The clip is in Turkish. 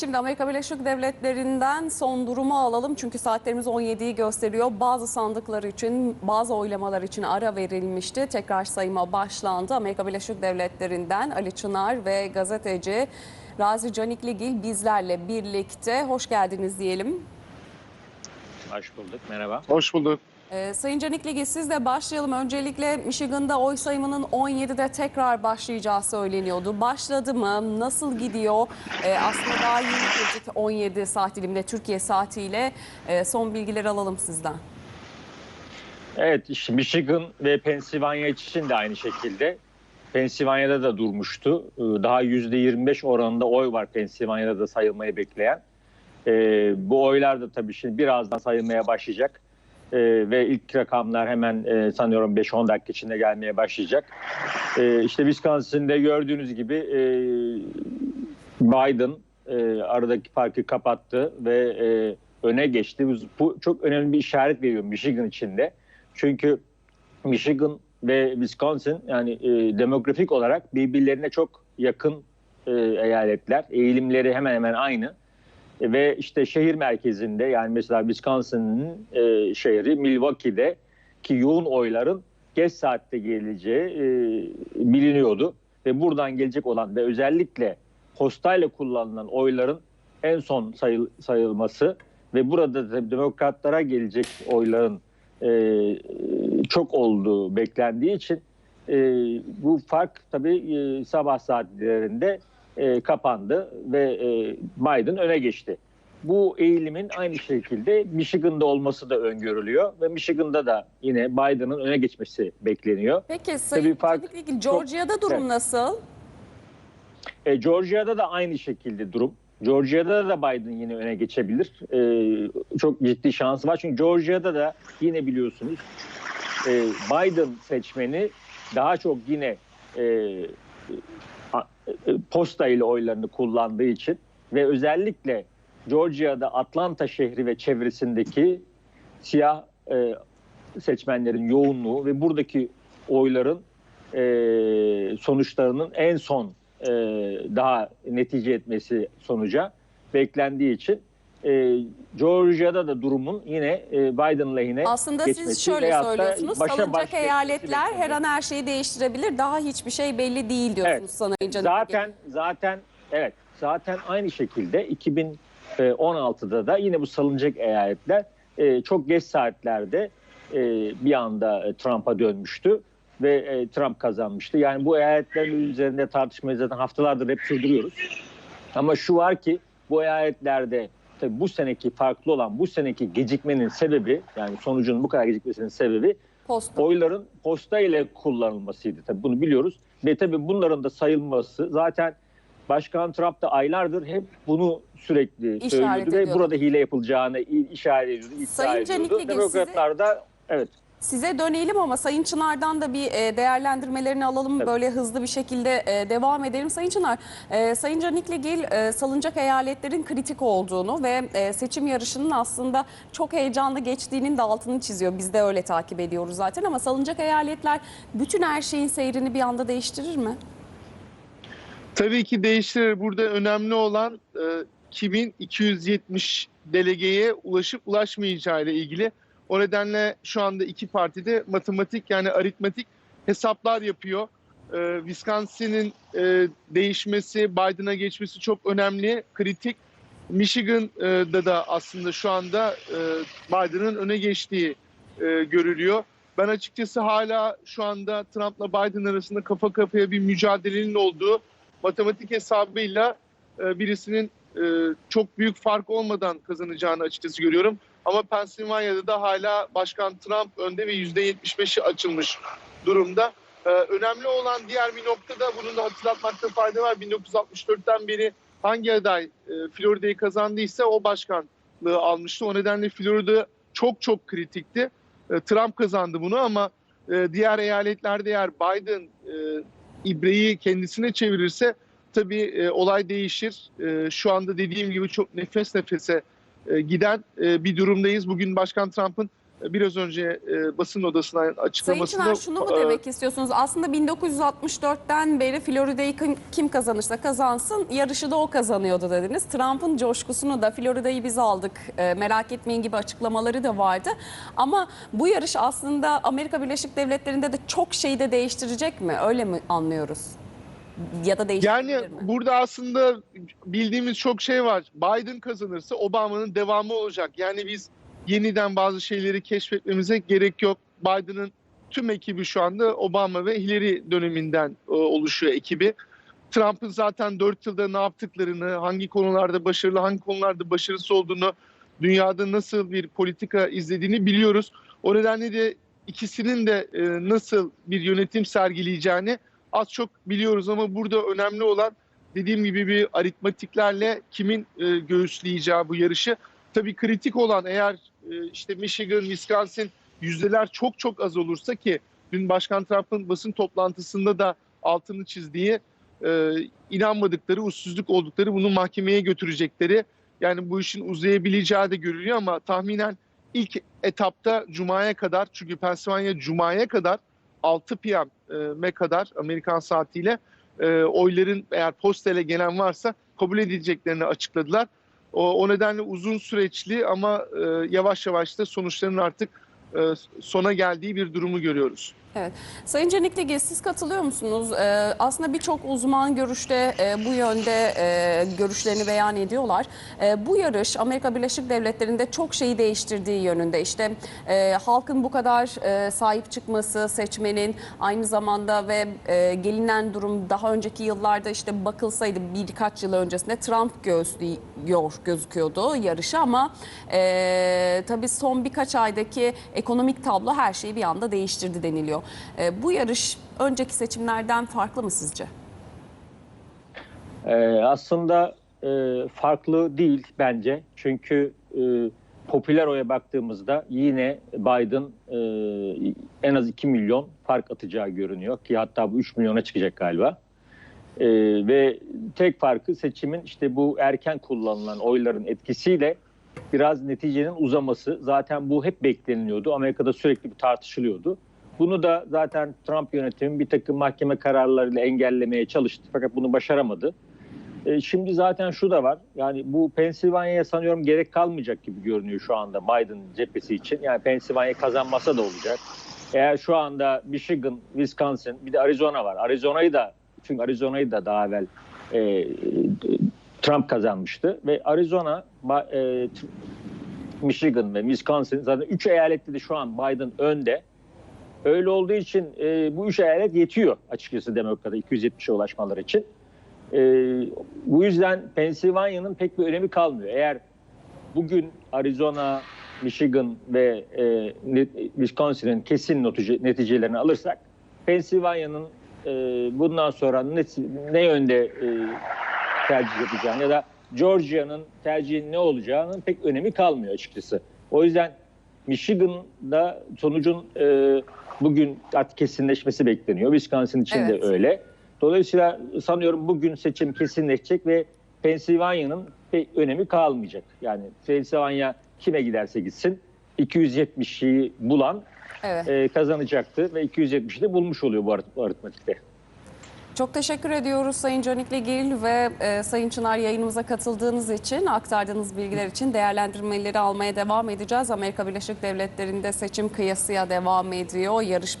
Şimdi Amerika Birleşik Devletleri'nden son durumu alalım. Çünkü saatlerimiz 17'yi gösteriyor. Bazı sandıklar için, bazı oylamalar için ara verilmişti. Tekrar sayıma başlandı. Amerika Birleşik Devletleri'nden Ali Çınar ve gazeteci Razi Canikligil bizlerle birlikte. Hoş geldiniz diyelim. Hoş bulduk. Merhaba. Hoş bulduk. Ee, Sayın Canikligil sizle başlayalım. Öncelikle Michigan'da oy sayımının 17'de tekrar başlayacağı söyleniyordu. Başladı mı? Nasıl gidiyor? Ee, aslında daha yeni girdik 17 saat diliminde Türkiye saatiyle. Ee, son bilgileri alalım sizden. Evet, işte Michigan ve Pennsylvania için de aynı şekilde. Pennsylvania'da da durmuştu. Ee, Daha %25 oranında oy var Pennsylvania'da da sayılmayı bekleyen. Ee, bu oylar da tabii şimdi birazdan sayılmaya başlayacak. Ee, ve ilk rakamlar hemen e, sanıyorum 5-10 dakika içinde gelmeye başlayacak. Ee, işte Wisconsin'de gördüğünüz gibi e, Biden e, aradaki farkı kapattı ve e, öne geçti. Bu çok önemli bir işaret veriyor Michigan içinde. Çünkü Michigan ve Wisconsin yani e, demografik olarak birbirlerine çok yakın e, eyaletler. Eğilimleri hemen hemen aynı. Ve işte şehir merkezinde yani mesela Wisconsin'in e, şehri Milwaukee'de ki yoğun oyların geç saatte geleceği e, biliniyordu. Ve buradan gelecek olan ve özellikle postayla kullanılan oyların en son sayıl, sayılması ve burada da demokratlara gelecek oyların e, çok olduğu beklendiği için e, bu fark tabii e, sabah saatlerinde e, kapandı ve e, Biden öne geçti. Bu eğilimin aynı şekilde Michigan'da olması da öngörülüyor ve Michigan'da da yine Biden'ın öne geçmesi bekleniyor. Peki Sayın Tabii fark Georgia'da durum Evet. nasıl? E, Georgia'da da aynı şekilde durum. Georgia'da da Biden yine öne geçebilir. E, çok ciddi şansı var. Çünkü Georgia'da da yine biliyorsunuz e, Biden seçmeni daha çok yine e, posta ile oylarını kullandığı için ve özellikle Georgia'da Atlanta şehri ve çevresindeki siyah e, seçmenlerin yoğunluğu ve buradaki oyların e, sonuçlarının en son e, daha netice etmesi sonuca beklendiği için e, Georgia'da da durumun yine e, Biden lehine Aslında siz şöyle söylüyorsunuz. başa Salınacak eyaletler her an her şeyi değiştirebilir. Daha hiçbir şey belli değil diyorsunuz Evet. Canikligil. Zaten zaten evet zaten aynı şekilde 2016'da da yine bu salınacak eyaletler e, çok geç saatlerde e, bir anda e, Trump'a dönmüştü ve e, Trump kazanmıştı. Yani bu eyaletlerin üzerinde tartışmayı zaten haftalardır hep sürdürüyoruz. Ama şu var ki bu eyaletlerde tabii bu seneki farklı olan bu seneki gecikmenin sebebi yani sonucun bu kadar gecikmesinin sebebi Posta. oyların posta ile kullanılmasıydı. Tabii bunu biliyoruz. Ve tabii bunların da sayılması zaten Başkan Trump da aylardır hep bunu sürekli İşaret söylüyordu ve ediyordu. burada hile yapılacağını işaret ediyordu, iddia Sayın ediyordu. Demokratlar da evet Size dönelim ama Sayın Çınar'dan da bir e, değerlendirmelerini alalım. Tabii. Böyle hızlı bir şekilde e, devam edelim. Sayın Çınar, e, Sayın Canikligil salınacak eyaletlerin kritik olduğunu ve seçim yarışının aslında çok heyecanlı geçtiğinin de altını çiziyor. Biz de öyle takip ediyoruz zaten ama salınacak eyaletler bütün her şeyin seyrini bir anda değiştirir mi? Tabii ki değiştirir. Burada önemli olan kimin 270 delegeye ulaşıp ulaşmayacağı ile ilgili. O nedenle şu anda iki partide matematik yani aritmetik hesaplar yapıyor. E, Wisconsin'in e, değişmesi, Biden'a geçmesi çok önemli, kritik. Michigan'da da aslında şu anda e, Biden'ın öne geçtiği e, görülüyor. Ben açıkçası hala şu anda Trump'la Biden arasında kafa kafaya bir mücadelenin olduğu matematik hesabıyla e, birisinin e, çok büyük fark olmadan kazanacağını açıkçası görüyorum. Ama Pennsylvania'da da hala Başkan Trump önde ve %75'i açılmış durumda. E, önemli olan diğer bir noktada bunu da hatırlatmakta fayda var. 1964'ten beri hangi aday e, Florida'yı kazandıysa o başkanlığı almıştı. O nedenle Florida çok çok kritikti. E, Trump kazandı bunu ama e, diğer eyaletlerde eğer Biden e, ibreyi kendisine çevirirse tabii e, olay değişir. E, şu anda dediğim gibi çok nefes nefese giden e, bir durumdayız. Bugün Başkan Trump'ın e, biraz önce e, basın odasından Sayın açıklamasında Çınar şunu mu e, demek istiyorsunuz? Aslında 1964'ten beri Florida'yı kim, kazanırsa kazansın yarışı da o kazanıyordu dediniz. Trump'ın coşkusunu da Florida'yı biz aldık e, merak etmeyin gibi açıklamaları da vardı. Ama bu yarış aslında Amerika Birleşik Devletleri'nde de çok şeyi de değiştirecek mi? Öyle mi anlıyoruz? Ya da değiştirebilir Yani mi? burada aslında bildiğimiz çok şey var. Biden kazanırsa Obama'nın devamı olacak. Yani biz yeniden bazı şeyleri keşfetmemize gerek yok. Biden'ın tüm ekibi şu anda Obama ve Hillary döneminden e, oluşuyor ekibi. Trump'ın zaten 4 yılda ne yaptıklarını, hangi konularda başarılı, hangi konularda başarısız olduğunu, dünyada nasıl bir politika izlediğini biliyoruz. O nedenle de ikisinin de e, nasıl bir yönetim sergileyeceğini az çok biliyoruz ama burada önemli olan dediğim gibi bir aritmatiklerle kimin e, göğüsleyeceği bu yarışı. Tabii kritik olan eğer e, işte Michigan, Wisconsin yüzdeler çok çok az olursa ki dün Başkan Trump'ın basın toplantısında da altını çizdiği e, inanmadıkları, usulsüzlük oldukları bunu mahkemeye götürecekleri yani bu işin uzayabileceği de görülüyor ama tahminen ilk etapta Cuma'ya kadar çünkü Pennsylvania Cuma'ya kadar 6 PM'e kadar Amerikan saatiyle e, oyların eğer postele gelen varsa kabul edileceklerini açıkladılar. O, o nedenle uzun süreçli ama e, yavaş yavaş da sonuçların artık e, sona geldiği bir durumu görüyoruz. Sayın Canikli siz katılıyor musunuz? Ee, aslında birçok uzman görüşte e, bu yönde e, görüşlerini beyan ediyorlar. E, bu yarış Amerika Birleşik Devletleri'nde çok şeyi değiştirdiği yönünde. İşte e, halkın bu kadar e, sahip çıkması, seçmenin aynı zamanda ve e, gelinen durum daha önceki yıllarda işte bakılsaydı birkaç yıl öncesinde Trump göğüslüyor gözüküyordu yarışı ama e, tabii son birkaç aydaki ekonomik tablo her şeyi bir anda değiştirdi deniliyor. E, bu yarış önceki seçimlerden farklı mı sizce? Ee, aslında e, farklı değil bence. Çünkü e, popüler oya baktığımızda yine Biden e, en az 2 milyon fark atacağı görünüyor ki hatta bu 3 milyona çıkacak galiba. E, ve tek farkı seçimin işte bu erken kullanılan oyların etkisiyle biraz neticenin uzaması. Zaten bu hep bekleniliyordu. Amerika'da sürekli bir tartışılıyordu. Bunu da zaten Trump yönetimi bir takım mahkeme kararlarıyla engellemeye çalıştı. Fakat bunu başaramadı. E, şimdi zaten şu da var. Yani bu Pensilvanya'ya sanıyorum gerek kalmayacak gibi görünüyor şu anda Biden cephesi için. Yani Pensilvanya kazanmasa da olacak. Eğer şu anda Michigan, Wisconsin bir de Arizona var. Arizona'yı da çünkü Arizona'yı da daha evvel e, Trump kazanmıştı ve Arizona, e, Michigan ve Wisconsin zaten 3 eyalette de şu an Biden önde. Öyle olduğu için e, bu üç eyalet yetiyor açıkçası demokrata 270'e ulaşmaları için. E, bu yüzden Pensilvanya'nın pek bir önemi kalmıyor. Eğer bugün Arizona, Michigan ve e, Wisconsin'in kesin notice- neticelerini alırsak Pensilvanya'nın e, bundan sonra ne, ne yönde e, tercih yapacağını ya da Georgia'nın tercihi ne olacağının pek önemi kalmıyor açıkçası. O yüzden Michigan'da sonucun e, bugün artık kesinleşmesi bekleniyor. Wisconsin için Evet. de öyle. Dolayısıyla sanıyorum bugün seçim kesinleşecek ve Pensilvanya'nın pek önemi kalmayacak. Yani Pensilvanya kime giderse gitsin 270'i bulan Evet. e, kazanacaktı ve 270'i de bulmuş oluyor bu arit- bu aritmetikte. Çok teşekkür ediyoruz Sayın Canikli Gil ve e, Sayın Çınar yayınımıza katıldığınız için, aktardığınız bilgiler için değerlendirmeleri almaya devam edeceğiz. Amerika Birleşik Devletleri'nde seçim kıyasıya devam ediyor. Yarış